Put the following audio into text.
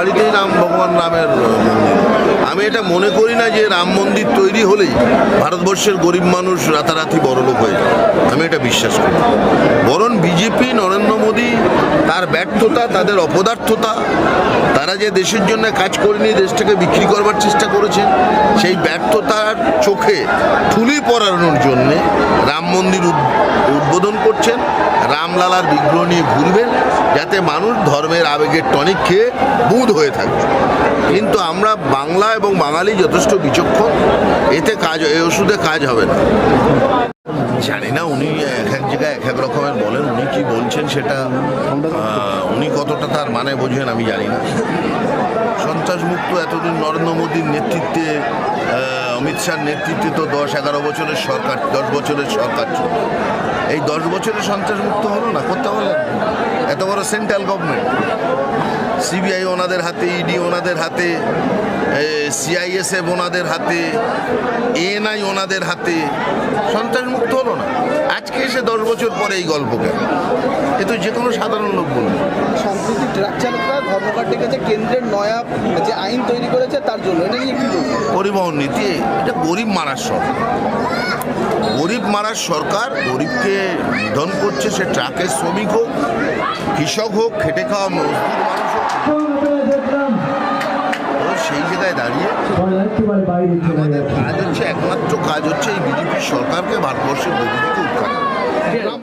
বাড়িতেই রাম ভগবান রামের আমি এটা মনে করি না যে রাম মন্দির তৈরি হলেই ভারতবর্ষের গরিব মানুষ রাতারাতি বড়লোক হয়ে যাবে। আমি এটা বিশ্বাস করি। বরং বিজেপি নরেন্দ্র মোদী, তার ব্যর্থতা, তাদের অপদার্থতা, তারা যে দেশের জন্য কাজ করেনি, দেশটাকে বিক্রি করবার চেষ্টা করেছেন, সেই ব্যর্থতার চোখে ঠুলি পড়ানোর জন্যে রাম মন্দির উদ্বোধন করছেন। রামলালার বিগ্রহ নিয়ে ঘুরবেন। যাতে মানুষ ধর্মের আবেগের টনিক খেয়ে বুধ হয়ে থাকে। কিন্তু আমরা বাংলা এবং বাঙালি যথেষ্ট বিচক্ষণ। এতে কাজ এই ওষুধে কাজ হবে না। জানি না উনি এক এক জায়গায় এক এক রকমের বলেন, উনি কি বলছেন সেটা উনি কতটা তার মানে বোঝেন আমি জানি না। সন্ত্রাসমুক্ত এতদিন নরেন্দ্র মোদীর নেতৃত্বে অমিত শাহর নেতৃত্বে তো দশ এগারো বছরের সরকার, দশ বছরের সরকার ছিল। এই দশ বছরের সন্ত্রাসমুক্ত হলো না, করতে বড় সেন্ট্রাল গভর্নমেন্ট। সিবিআই ওনাদের হাতে ইডি ওনাদের হাতে সিআইএসএফ ওনাদের হাতে এএনআই ওনাদের হাতে। সন্ত্রাসমুক্ত হলো না। আজকে এসে দশ বছর পরে এই গল্প কেন? এ তো যে কোনো সাধারণ লোক বলবে। সম্প্রতি ট্রাক চালকরা ধর্মঘট ডেকেছে কেন্দ্রের নয়া যে আইন তৈরি করেছে তার জন্য। এটা নিয়ে কি পরিবহন নীতি এটা গরিব মারার সরকার গরিব মারার সরকার গরিবকে নিধন করছে, সে ট্রাকের শ্রমিক হোক, কৃষক হোক, খেটে খাওয়া মজদুর মানুষ হোক সেই জায়গায় দাঁড়িয়ে আমাদের কাজ হচ্ছে, একমাত্র কাজ হচ্ছে এই বিজেপি সরকারকে ভারতবর্ষের গরিবকে উৎখাত।